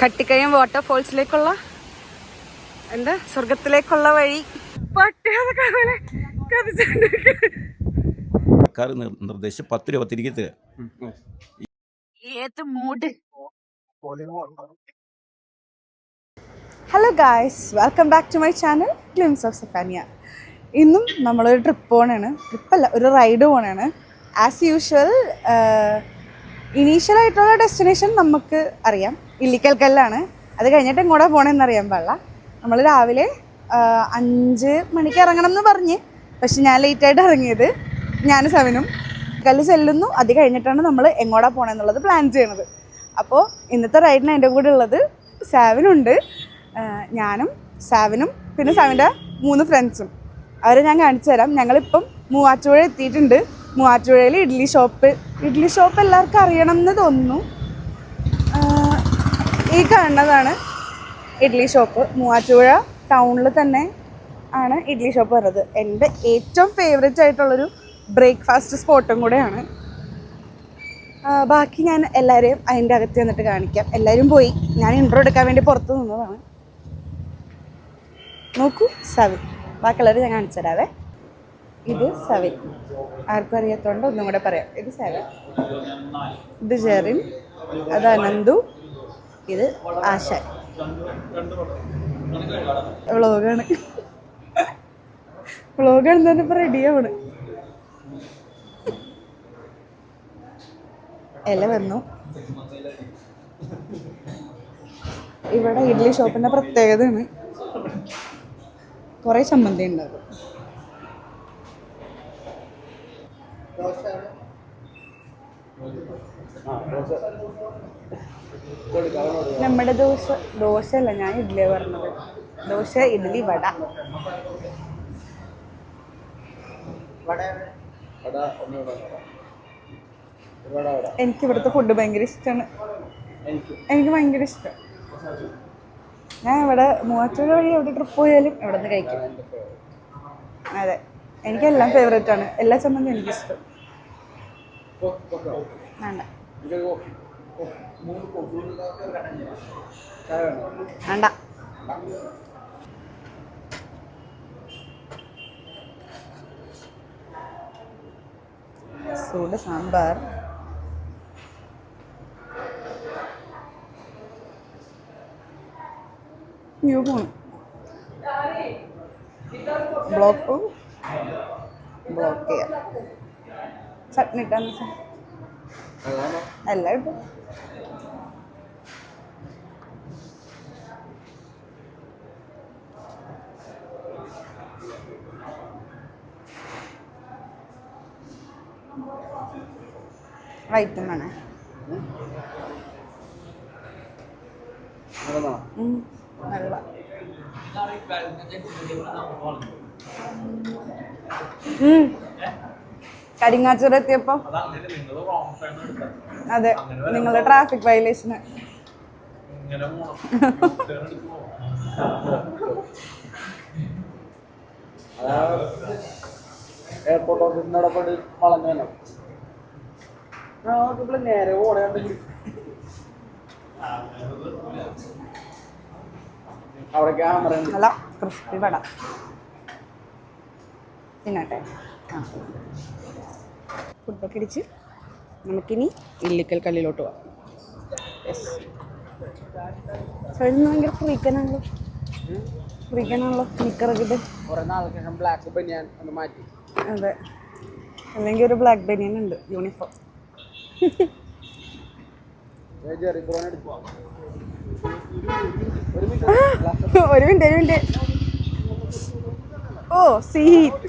കട്ടിക്കയം വാട്ടർഫോൾസിലേക്കുള്ള എന്താ സ്വർഗത്തിലേക്കുള്ള വഴി. നിർദ്ദേശം. സർക്കാർ പത്ത് രൂപ തിരികെ തരിക ഏത് mood hello guys welcome back to my channel glimpse of Safaniya ഇന്നും നമ്മളൊരു ട്രിപ്പ് പോകണാണ് ട്രിപ്പല്ല ഒരു റൈഡ് പോകണാണ് ആസ് യൂഷ്വൽ ഇനീഷ്യലായിട്ടുള്ള ഡെസ്റ്റിനേഷൻ നമുക്ക് അറിയാം. ഇല്ലിക്കൽ കല്ലാണ്. അത് കഴിഞ്ഞിട്ട് എങ്ങോട്ടാ പോകണമെന്നറിയാൻ പാടില്ല. നമ്മൾ രാവിലെ അഞ്ച് മണിക്ക് ഇറങ്ങണം എന്ന് പറഞ്ഞ്. പക്ഷെ ഞാൻ ലേറ്റായിട്ട് ഇറങ്ങിയത് ഞാൻ സെവനും. കല്ല് ചെല്ലുന്നു. അത് കഴിഞ്ഞിട്ടാണ് നമ്മൾ എങ്ങോട്ടാ പോകണമെന്നുള്ളത് പ്ലാൻ ചെയ്യണത്. അപ്പോൾ ഇന്നത്തെ റൈഡിന് എന്റെ കൂടെ ഉള്ളത് സാവിനുണ്ട്. ഞാനും സാവിനും പിന്നെ സാവിന്റെ മൂന്ന് ഫ്രണ്ട്സും അവരെ ഞാൻ കാണിച്ചു തരാം. ഞങ്ങളിപ്പം മൂവാറ്റുപുഴ എത്തിയിട്ടുണ്ട്. മൂവാറ്റുപുഴയിൽ ഇഡ്ഡലി ഷോപ്പ് ഇഡ്ഡലി ഷോപ്പ് എല്ലാവർക്കും അറിയണം എന്ന് തോന്നുന്നു. ഈ കാണുന്നതാണ് ഇഡ്ഡലി ഷോപ്പ്. മൂവാറ്റുപുഴ ടൗണിൽ തന്നെ ആണ് ഇഡ്ഡലി ഷോപ്പ് വരുന്നത്. എന്റെ ഏറ്റവും ഫേവറേറ്റ് ആയിട്ടുള്ളൊരു ബ്രേക്ക്ഫാസ്റ്റ് സ്പോട്ടും കൂടെയാണ്. ബാക്കി ഞാൻ എല്ലാവരെയും അതിന്റെ അകത്ത് വന്നിട്ട് കാണിക്കാം. എല്ലാവരും പോയി. ഞാൻ ഇൻട്രോ എടുക്കാൻ വേണ്ടി പുറത്ത് നിന്നതാണ്. നോക്കൂ സവിൻ ബാക്കിയുള്ളവർ ഞാൻ കാണിച്ചു തരാവേ. ഇത് സവിൻ ആർക്കും അറിയാത്തതുകൊണ്ട് ഒന്നും കൂടെ പറയാം. ഇത് സവിൻ ഇത് ജെറിൻ. അത് അനന്തു. ഇത് ആശാൻ വ്ളോഗാണ്. വ്ളോഗാണ് തന്നെ ഇപ്പൊ റെഡിയാവണ് ഇല വന്നു. ഇവിടെ ഇഡ്ഡലി ഷോപ്പിന്റെ പ്രത്യേകതയാണ്. കുറേ ചമ്മന്തി ഉണ്ടാകും നമ്മുടെ ദോശ ദോശയല്ല ഞാൻ ഇഡ്ലി പറഞ്ഞത്. ദോശ ഇഡ്ഡലി വട. എനിക്ക് ഇവിടുത്തെ ഫുഡ് ഭയങ്കര ഇഷ്ടമാണ് എനിക്ക് ഭയങ്കര ഇഷ്ടം. ഞാൻ ഇവിടെ മൂവാറ്റുപുഴ വഴി എവിടെ ട്രിപ്പ് പോയാലും ഇവിടെ നിന്ന് കഴിക്കും. അതെ. എനിക്കെല്ലാം ഫേവറേറ്റ് ആണ്. എല്ലാ ചമ്മന്തി എനിക്കിഷ്ടം. വേണ്ട. വേണ്ട. സൂട് സാമ്പാർ. ന്യൂ പോണു ബ്ലോക്ക്. ബ്ലോക്ക് ചെയ്യാം. ചട്നി ഇട്ടാന്ന് വെച്ചാൽ എല്ലാം ഇട്ടു വൈറ്റും വേണേ. നല്ല. ഉം. കരിങ്ങാച്ചിറ എത്തിയപ്പോ അതെ നിങ്ങളുടെ ട്രാഫിക് വയലേഷന് എയർപോർട്ട് പോയി വളഞ്ഞു നോക്കുമ്പോൾ നേരെ ഓടേണ്ട അവിടെ ക്യാമറ ഉണ്ട്. നല്ല ക്രിസ്പി വട തിന്നട്ടെ ആ. ഫുഡൊക്കെ അടിച്ച് നമുക്കിനി ഇല്ലിക്കൽ കല്ലിലോട്ട് പോവാം. യെസ് കഴിഞ്ഞ ഭയങ്കര ഫ്രീക്കനാണല്ലോ. ഫ്രീക്കനാണല്ലോ നിക്കറൊക്കെ ഇട്ട്. ബ്ലാക്ക് ബനിയൻ ഒന്ന് മാറ്റി. അതെ. അല്ലെങ്കിൽ ഒരു ബ്ലാക്ക് ബനിയൻ ഉണ്ട് യൂണിഫോം ഒരു മിനിറ്റ്. ഒരു മിനിറ്റ് ഓ സീറ്റ്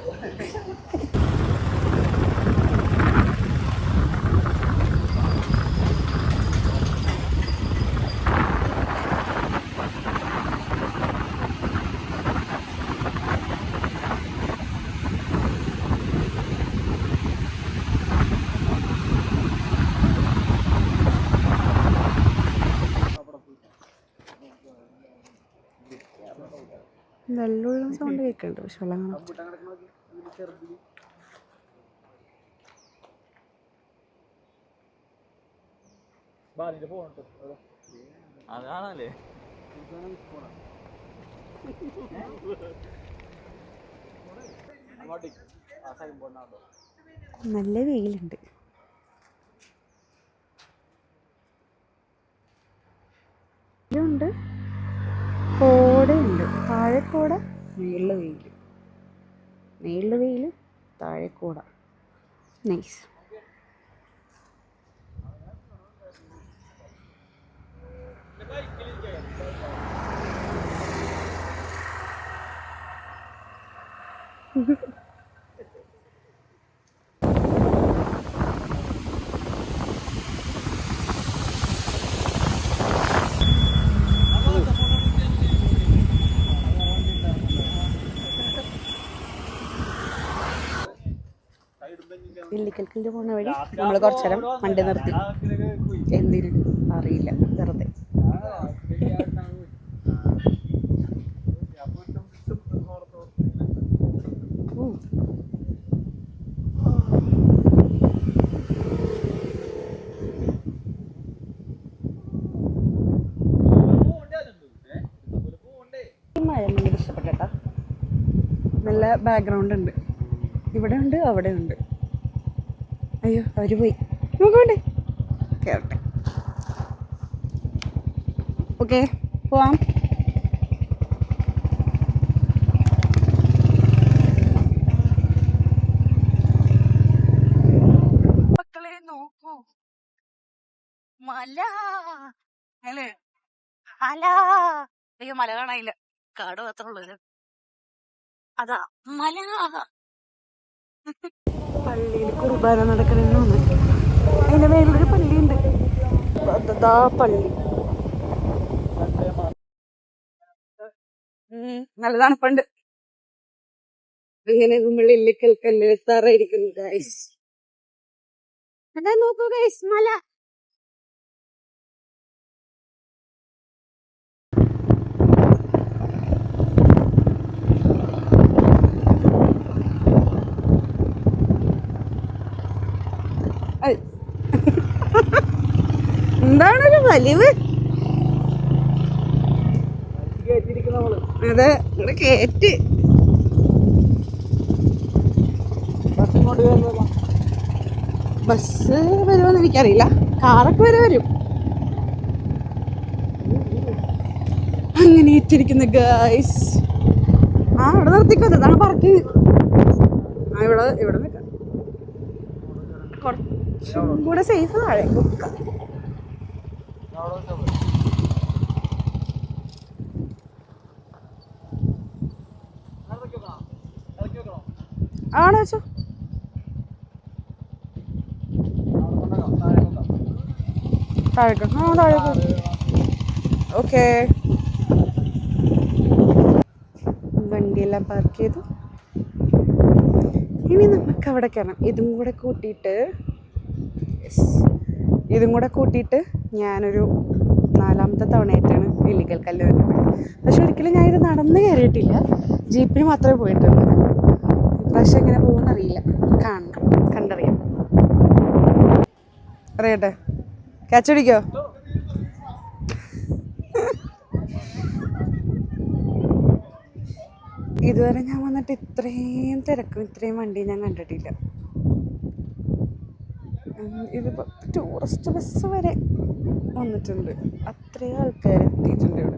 വെള്ളം സൗണ്ട് കേൾക്കുന്നുണ്ട് പക്ഷെ വെള്ളം കാണാൻ അതാണല്ലേ. നല്ല വെയിലുണ്ട്. ഇതുണ്ട്. കോടയുണ്ട് താഴെ താഴെക്കോട മേളിൽ വെയിൽ മേളിൽ വെയിൽ താഴെ കോട. നൈസ് ഇല്ലിക്കൽക്കൽ പോണ വഴി നമ്മൾ കുറച്ചു നേരം വണ്ടി നിർത്തി. എന്തിന്? അറിയില്ല. വെറുതെ. മഴ ഭയങ്കര ഇഷ്ടപ്പെട്ടേട്ടാ നല്ല ബാക്ക്ഗ്രൗണ്ട് ഉണ്ട്. ഇവിടെ ഉണ്ട് അവിടെ ഉണ്ട് അയ്യോ അവർ പോയി. നോക്കണ്ടേ കേട്ടെ ഓക്കെ പോവാം. മക്കളെ നോക്കൂ. മല. അല്ലേ? മല അയ്യോ മല കാണാനില്ല. കാട് മാത്രമുള്ളൂ അതാ മല. പള്ളിയിൽ കുർബാന നടക്കണമെന്നാണ്. അതിന്റെ മേലൊരു പള്ളിയുണ്ട്. അതാ പള്ളി. നല്ല തണുപ്പുണ്ട്. ഇല്ലിക്കൽ കല്ല് എത്താറായിരിക്കുന്നു ഗൈസ് അതാ നോക്കൂ ഗൈസ് മല. എന്താണൊരു വലിവ്? അതെ ഇവിടെ കേറ്റ്. ബസ് വരുമെന്ന് എനിക്കറിയില്ല. കാറൊക്കെ വരെ വരും. അങ്ങനെ ഇട്ടിരിക്കുന്ന ഗൈസ് ആ ഇവിടെ നിർത്തിക്കോ. അതാണ് പാർക്കിങ് ആ ഇവിടെ ഇവിടെ നിൽക്കാം കൂടെ സേഫ് താഴെ. ആണോ വെച്ചോ താഴേക്ക്. ആ താഴേക്ക് ഓക്കെ. വണ്ടിയെല്ലാം പാർക്ക് ചെയ്തു. ഇനി നമുക്ക് അവിടെ കയറണം ഇതും കൂടെ കൂട്ടിയിട്ട്. ഇതും കൂടെ കൂട്ടിയിട്ട് ഞാനൊരു നാലാമത്തെ തവണയായിട്ടാണ് ഇല്ലിക്കൽ കല്ല് വരുന്നത്. പക്ഷെ ഒരിക്കലും ഞാൻ ഇത് നടന്ന് കയറിയിട്ടില്ല. ജീപ്പിന് മാത്രമേ പോയിട്ടുള്ളൂ. പക്ഷെ എങ്ങനെ പോകുമെന്ന് അറിയില്ല കാണണം. കണ്ടറിയാം. അറിയട്ടെ ക്യാച്ച് പിടിക്കോ? ഇതുവരെ ഞാൻ വന്നിട്ട് ഇത്രയും തിരക്കും ഇത്രയും വണ്ടി ഞാൻ കണ്ടിട്ടില്ല. ഉം, ഇതിപ്പോ ടൂറിസ്റ്റ് ബസ് വരെ വന്നിട്ടുണ്ട്. അത്രയും ആൾക്കാർ എത്തിയിട്ടുണ്ട് ഇവിടെ.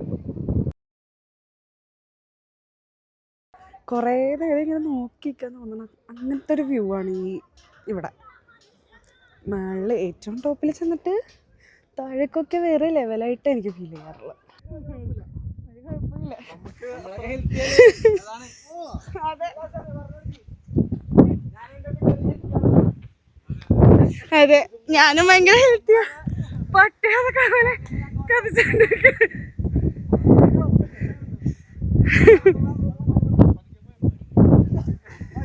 കുറേ നേരം ഇങ്ങനെ നോക്കിക്കാൻ തോന്നണം. അങ്ങനത്തെ ഒരു വ്യൂ ആണ് ഈ ഇവിടെ. മേളിൽ ഏറ്റവും ടോപ്പിൽ ചെന്നിട്ട് താഴേക്കൊക്കെ വേറെ ലെവലായിട്ട് എനിക്ക് ഫീൽ ചെയ്യാറുള്ളത്. അതെ. ഞാനും ഭയങ്കര ഹെൽത്തിയാ പട്ടികളൊക്കെ കഥച്ചുകൊണ്ടിരിക്കും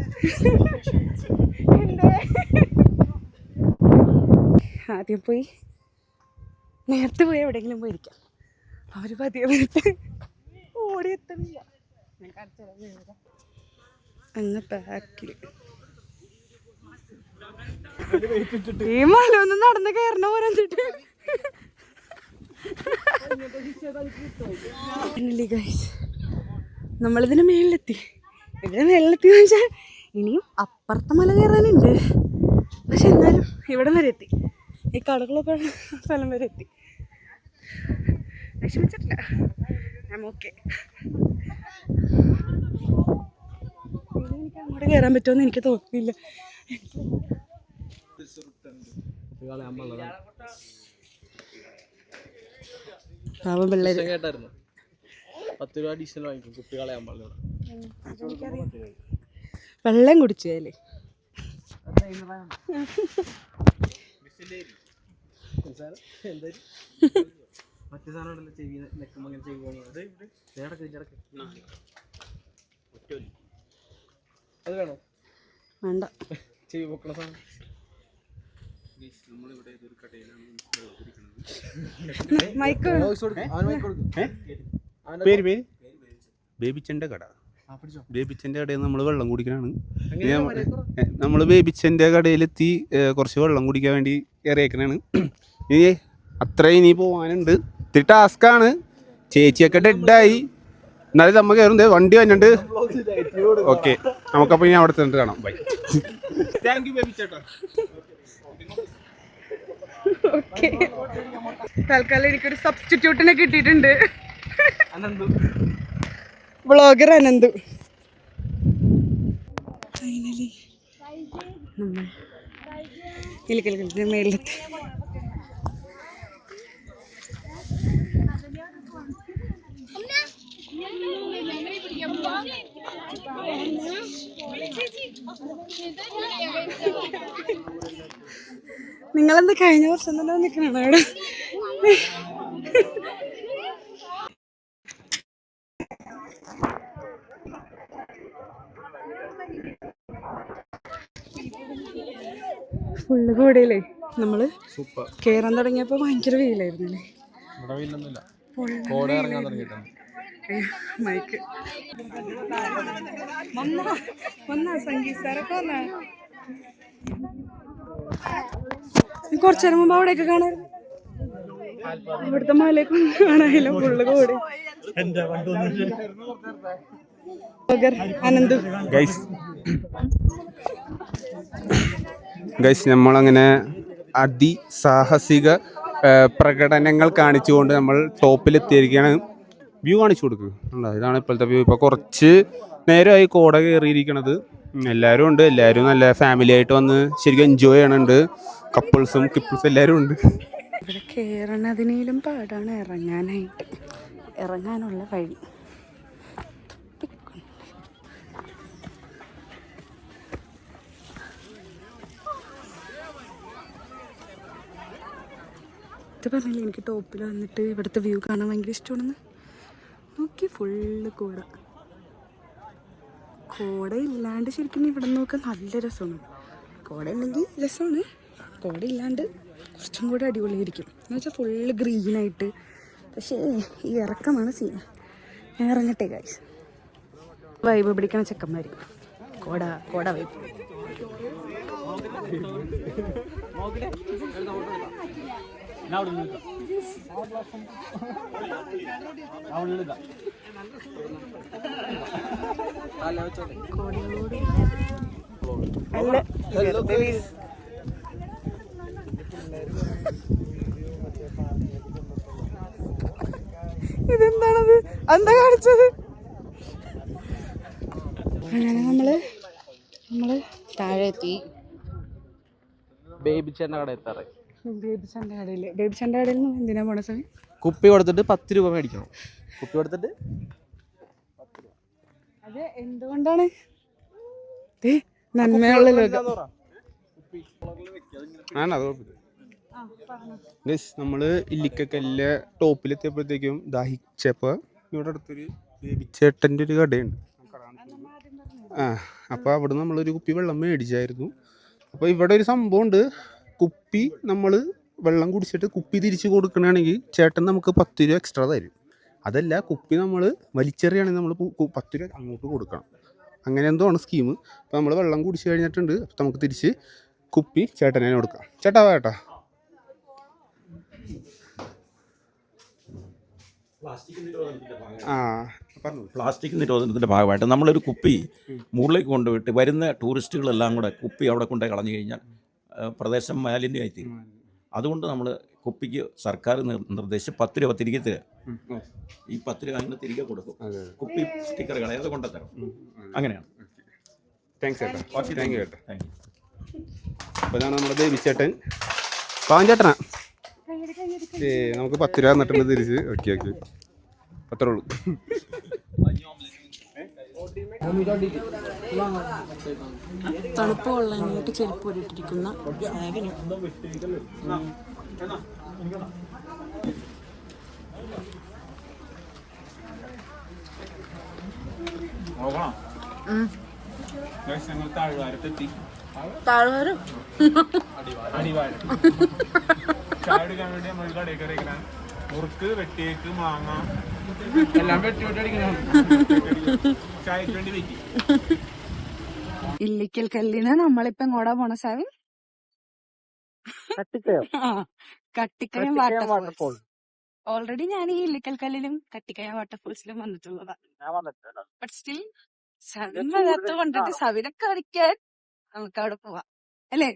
ആദ്യം പോയി. നേരത്തെ പോയി എവിടെയെങ്കിലും പോയിരിക്കാം അവർ പതിയെ വന്നിട്ട് ഓടിയെത്തണില്ല ഞാൻ കാണിച്ചു തരാം വീട്. അങ്ങ് ബാക്കിൽ ഈ മല ഒന്ന് നടന്ന് കയറണ പോലെ നമ്മളിതിന് മേളിലെത്തി. ഇതിന് മേളിലെത്തി വെച്ചാൽ ഇനിയും അപ്പുറത്തെ മല കയറാനുണ്ട്. പക്ഷെ എന്നാലും ഇവിടം വരെ എത്തി. ഈ കടകളൊക്കെ സ്ഥലം വരെ എത്തി. വിഷമിച്ചിട്ടില്ല. ഞാൻ ഓക്കെ എനിക്ക് അങ്ങോട്ട് കയറാൻ പറ്റുമെന്ന് എനിക്ക് തോന്നുന്നില്ല. കുപ്പികളെ അമ്മ പാവം പിള്ളേര്. കേട്ടായിരുന്നു പത്ത് രൂപ അഡീഷണൽ വാങ്ങിക്കും കുപ്പികളെ അമ്മ വെള്ളം കുടിച്ചേലേ മറ്റേ സാധനം ചെവി അങ്ങനെ ചെവി അത് വേണോ? വേണ്ട. ചെവി പൊക്കണ സാധനം. മൈക്ക് വോയിസ് കൊടുക്കും. അവൻ മൈക്ക് കൊടുക്കും. പേര് പേര്? ബേബിച്ചന്റെ കട. ആ പിടിച്ചോ. ബേബിച്ചന്റെ കടയിൽ നമ്മൾ വെള്ളം കുടിക്കാനാണ് നമ്മൾ ബേബിച്ചന്റെ കടയിലെത്തി കുറച്ച് വെള്ളം കുടിക്കാൻ വേണ്ടി ഇറയേക്കണാണ് ഇനി അത്ര ഇനി പോവാനുണ്ട്. ഇത്തിരി ടാസ്ക്കാണ് ചേച്ചിയൊക്കെ ഡെഡായി എന്നാലും നമ്മ കയറുന്നത് വണ്ടി വന്നിട്ട് ഓക്കെ നമുക്കപ്പോൾ ഇനി അവിടെ ചെന്നിട്ട് കാണാം. ബൈ താങ്ക് യു ബേബി ചേട്ടാ ഓക്കെ തൽക്കാലം എനിക്കൊരു സബ്സ്റ്റിറ്റ്യൂട്ടിനെ കിട്ടിയിട്ടുണ്ട് അനന്തു വ്ളോഗർ അനന്തു ഫൈനലി ഇലിക്കലിക്കലിന്റെ മേളിലെത്തി നിങ്ങളെന്താ കഴിഞ്ഞ വർഷം തന്നെ നിൽക്കണോ അവിടെ ഫുള്ള് കൂടെയല്ലേ നമ്മൾ കേറാൻ തുടങ്ങിയപ്പോ ഭയങ്കര വെയിലായിരുന്നല്ലേ? കോട ഇറങ്ങാൻ തുടങ്ങിയിട്ടുണ്ട്. മൈക്ക്. മമ്മ വന്നാ സംഗീത് സാറൊക്കെ വന്നാ. കുറച്ചു നേരം മുമ്പ് അവിടെയൊക്കെ കാണാൻ ഇവിടുത്തെ മലയൊക്കെ കാണാനില്ല ഫുള്ള് കൂടി. അനന്തു. ഗൈസ് ഗൈസ് നമ്മളങ്ങനെ അതിസാഹസിക പ്രകടനങ്ങൾ കാണിച്ചുകൊണ്ട് നമ്മൾ ടോപ്പിലെത്തിയിരിക്കുകയാണ്. വ്യൂ കാണിച്ചു കൊടുക്കുക ഉണ്ടോ ഇതാണ് ഇപ്പോഴത്തെ വ്യൂ ഇപ്പോൾ കുറച്ച് നേരമായി കോട കയറിയിരിക്കണത്. എല്ലാവരും ഉണ്ട്. എല്ലാവരും നല്ല ഫാമിലി ആയിട്ട് വന്ന് ശരിക്കും എൻജോയ് ചെയ്യണുണ്ട്. കപ്പിൾസും കിപ്പിൾസും എല്ലാവരും ഉണ്ട്. കയറണതിനേലും പാടാണ് ഇറങ്ങാനായിട്ട് ഇറങ്ങാനുള്ള വഴി. ഇത് പറഞ്ഞില്ലേ എനിക്ക് ടോപ്പിൽ വന്നിട്ട് ഇവിടുത്തെ വ്യൂ കാണാൻ ഭയങ്കര ഇഷ്ടമാണെന്ന്? നോക്കി ഫുള്ള് കോട. കോട ഇല്ലാണ്ട് ശരിക്കും ഇവിടെ നോക്കാൻ നല്ല രസമാണ്. കോട ഉണ്ടെങ്കിൽ രസമാണ്. കോട ഇല്ലാണ്ട് കുറച്ചും കൂടെ അടിപൊളിയായിരിക്കും. എന്ന് വെച്ചാൽ ഫുള്ള് ഗ്രീനായിട്ട് പക്ഷേ ഈ ഇറക്കമാണ് സീൻ ഞാൻ ഇറങ്ങട്ടെ കാഴ്ച വൈബ് പിടിക്കണ ചെക്കന്മാർ കോട കോട വൈബ് അല്ല ഇതെന്താണത്? എന്താ കാണിച്ചത്? അങ്ങനെ നമ്മൾ നമ്മൾ താഴെ എത്തി ബേബി ചേട്ടന്റെ കട എത്താറേ ബേബി ചണ്ട കടയിൽ ബേബി ചണ്ട കടയിൽ നിന്ന് എന്തിനാ പോണ സമയം കുപ്പി കൊടുത്തിട്ട് പത്ത് രൂപ മേടിക്കണം. കുപ്പി കൊടുത്തിട്ട് അത് എന്തുകൊണ്ടാണ്? നന്മയുള്ള ലോകം. നമ്മൾ ഇല്ലിക്കക്കല്ല് ടോപ്പിലെത്തിയപ്പോഴത്തേക്കും ദാഹിച്ചപ്പോ ഇവിടെ അടുത്തൊരു ബേബിച്ചേട്ടന്റെ ഒരു കടയുണ്ട്. ആ അപ്പോൾ അവിടെ നമ്മളൊരു കുപ്പി വെള്ളം മേടിച്ചായിരുന്നു. അപ്പോൾ ഇവിടെ ഒരു സംഭവമുണ്ട്. കുപ്പി നമ്മൾ വെള്ളം കുടിച്ചിട്ട് കുപ്പി തിരിച്ച് കൊടുക്കണമെങ്കിൽ ചേട്ടൻ നമുക്ക് പത്ത് രൂപ എക്സ്ട്രാ തരും. അതല്ല കുപ്പി നമ്മൾ വലിച്ചെറിയാണെങ്കിൽ നമ്മൾ പത്ത് രൂപ അങ്ങോട്ട് കൊടുക്കണം. അങ്ങനെ എന്തോ ആണ് സ്കീം അപ്പോൾ നമ്മൾ വെള്ളം കുടിച്ച് കഴിഞ്ഞിട്ടുണ്ട്. അപ്പോൾ നമുക്ക് തിരിച്ച് കുപ്പി ചേട്ടനെ കൊടുക്കാം. ചേട്ടാ ചേട്ടാ. പ്ലാസ്റ്റിക് നിരോധനത്തിന്റെ ഭാഗമായിട്ട്. നമ്മളൊരു കുപ്പി മുകളിലേക്ക് കൊണ്ടുപോയിട്ട് വരുന്ന ടൂറിസ്റ്റുകളെല്ലാം കൂടെ കുപ്പി അവിടെ കൊണ്ടുപോയി കളഞ്ഞു കഴിഞ്ഞാൽ പ്രദേശം മാലിന്യമായിത്തീരും. അതുകൊണ്ട് നമ്മൾ കുപ്പിക്ക് സർക്കാർ നിർ- നിർദ്ദേശിച്ച് പത്ത് രൂപ തിരികെ തരാം. ഈ പത്ത് രൂപ അങ്ങനെ തിരികെ കൊടുക്കും. കുപ്പി സ്റ്റിക്കർ കളയാതെ കൊണ്ടുത്തരാം അങ്ങനെയാണ്. താങ്ക്സ് ചേട്ടാ. താങ്ക് യു ചേട്ടാ. താങ്ക് യു അപ്പോൾ ഇതാണ് നമ്മുടെ ദേവി ചേട്ടൻ. പാവൻ ചേട്ടനാ ഏ നമുക്ക് പത്ത് രൂപ തന്നിട്ടുണ്ട് തിരിച്ച്. Okay okay. അത്രേ ഉള്ളൂ. തണുപ്പ് കൊള്ളാനായിട്ട് ചെരുപ്പ് സാഗിന് താഴ്വാരത്തെത്തി താഴ്വാരം. അടിവാരം. ചായ എടുക്കാൻ വേണ്ടി നമ്മൾ കടയിൽ കയറിയിരിക്കണം മുറുക്ക് വെട്ടിയേക്ക് മാങ്ങ. എല്ലാം വെട്ടി വെട്ടി അടിക്കണം? ചായക്ക് വേണ്ടി വെക്കി ഇല്ലിക്കൽ കല്ലിന് നമ്മളിപ്പോ എങ്ങോടാ പോണ സാവി? കട്ടിക്കയം. വാട്ടർഫോൾ ഓൾറെഡി ഞാൻ ഈ ഇല്ലിക്കൽ കല്ലിലും കട്ടിക്കയം വാട്ടർഫോൾസിലും വന്നിട്ടുള്ളതാണ് ബട്ട് സ്റ്റിൽ സവിൻ വരാത്ത കൊണ്ടിട്ട് സവിനെ കളിക്കാൻ നമുക്ക് അവിടെ പോവാം. അല്ലേ?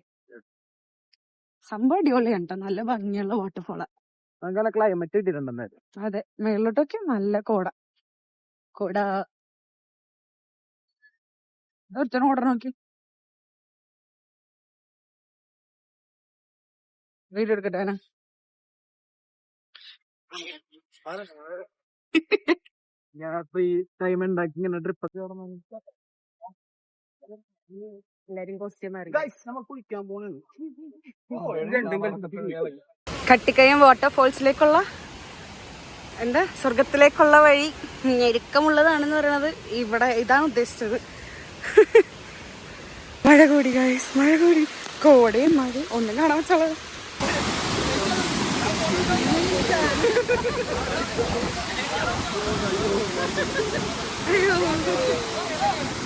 സംഭവം അടിപൊളിയാണ് കേട്ടോ. നല്ല ഭംഗിയുള്ള വാട്ടർഫോളാ അങ്ങനെ ക്ലൈമറ്റ് കിട്ടിയിട്ടുണ്ടെന്നേ അതെ മേളിലോട്ടൊക്കെ നല്ല കോട. കോട. ഒരുത്തനും ഓടണം നോക്കി. വീഡിയോ എടുക്കട്ടെ അവനെ. ഞാൻ ഈ ടൈം ഉണ്ടാക്കി ഇങ്ങനെ ട്രിപ്പ് ഒക്കെ എല്ലാരും കോസ്റ്റ്യൂം നമ്മൾ കുളിക്കാൻ പോണത് കട്ടിക്കയം വാട്ടർഫോൾസിലേക്കുള്ള എന്താ സ്വർഗത്തിലേക്കുള്ള വഴി ഞെരുക്കമുള്ളതാണെന്ന് പറയുന്നത് ഇവിടെ ഇതാണ് ഉദ്ദേശിച്ചത്. മഴ കൂടി ഗൈസ് മഴ കൂടി. കോടയും മഴ ഒന്നും കാണാൻ പറ്റുള്ളത് ഇങ്ങോട്ടോക്കൂ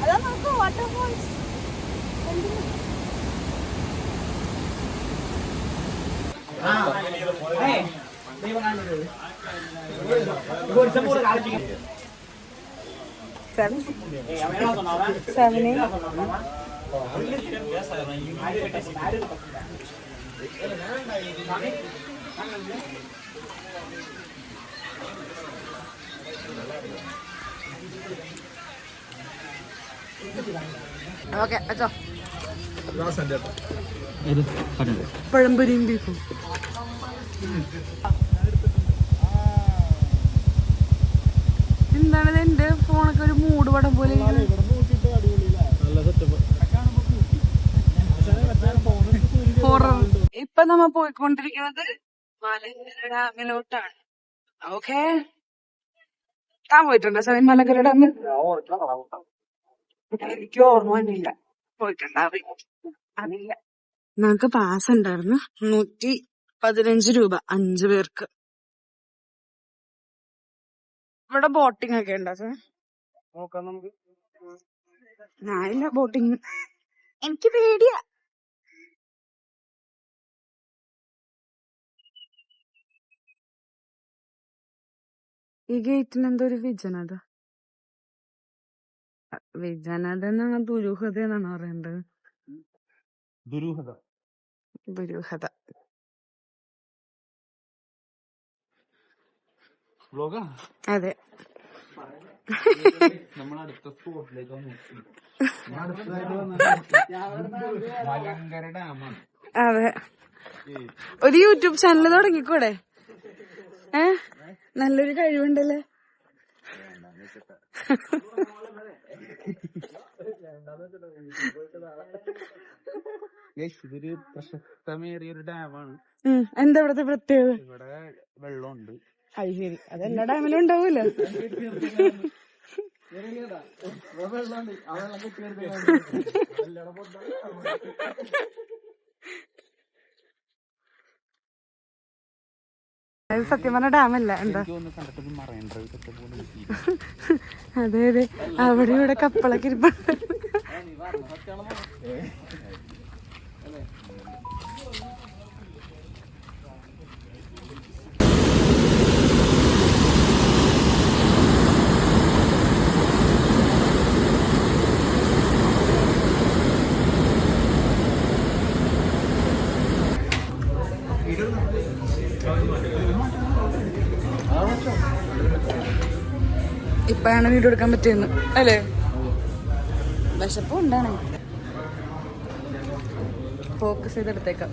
അതാ നമുക്ക് വാട്ടർഫോൾസ് സെവൻ സെവന് ഓക്കെ അച്ചോ പഴംപൊരിയും ബീഫും. എന്താണ് എന്റെ ഫോണൊക്കെ ഒരു മൂട് പടം പോലെ ഹൊറർ ഇപ്പൊ നമ്മ പോയിക്കൊണ്ടിരിക്കുന്നത് മലങ്കര ഡാമിലോട്ടാണ് ഓക്കെ താൻ പോയിട്ടുണ്ടോ സെവൻ മലങ്കര ഡാമിൽ എനിക്ക് ഓർമ്മ വന്നില്ല. പോയിട്ടുണ്ടാവില്ല അറിയില്ല. നമുക്ക് പാസ് ഉണ്ടായിരുന്നു. നൂറ്റി പതിനഞ്ച് രൂപ അഞ്ചു പേർക്ക്. ഇവിടെ ബോട്ടിംഗ് ഒക്കെ ഉണ്ടോ സാർ നോക്കാം നമുക്ക്. ഞാനില്ല ബോട്ടിംഗ് എനിക്ക് പേടിയാ. ഈ ഗേറ്റിന് എന്തോ ഒരു വിജനത. വിജനത എന്നാണ് ദുരൂഹത എന്നാണ് പറയേണ്ടത്? ദുരൂഹത. അതെ. നമ്മൾ അടുത്ത സ്പോട്ടിലേക്ക് മലങ്കര ഡാമാണ്. അതെ. ഒരു യൂട്യൂബ് ചാനൽ തുടങ്ങിക്കൂടെ? ഏ? നല്ലൊരു കഴിവുണ്ടല്ലേ? ഇതൊരു പ്രശസ്തമേറിയ ഒരു ഡാമാണ്. എന്താ ഇവിടത്തെ പ്രത്യേകത? ഇവിടെ വെള്ളമുണ്ട്. അത് ശരി. അത് എല്ലാ ഡാമിലും ഉണ്ടാവൂലോ? അത് സത്യം പറഞ്ഞ ഡാമല്ല എന്താ? അതെ അതെ. അവിടെ ഇവിടെ കപ്പളൊക്കെ ഇരിപ്പുണ്ട്. ഇപ്പഴാണ് വീഡിയോ എടുക്കാൻ പറ്റിയെന്ന്. അല്ലേ? വിശപ്പ് ഉണ്ടാണ്. ഫോക്കസ് ചെയ്തെടുത്തേക്കാം.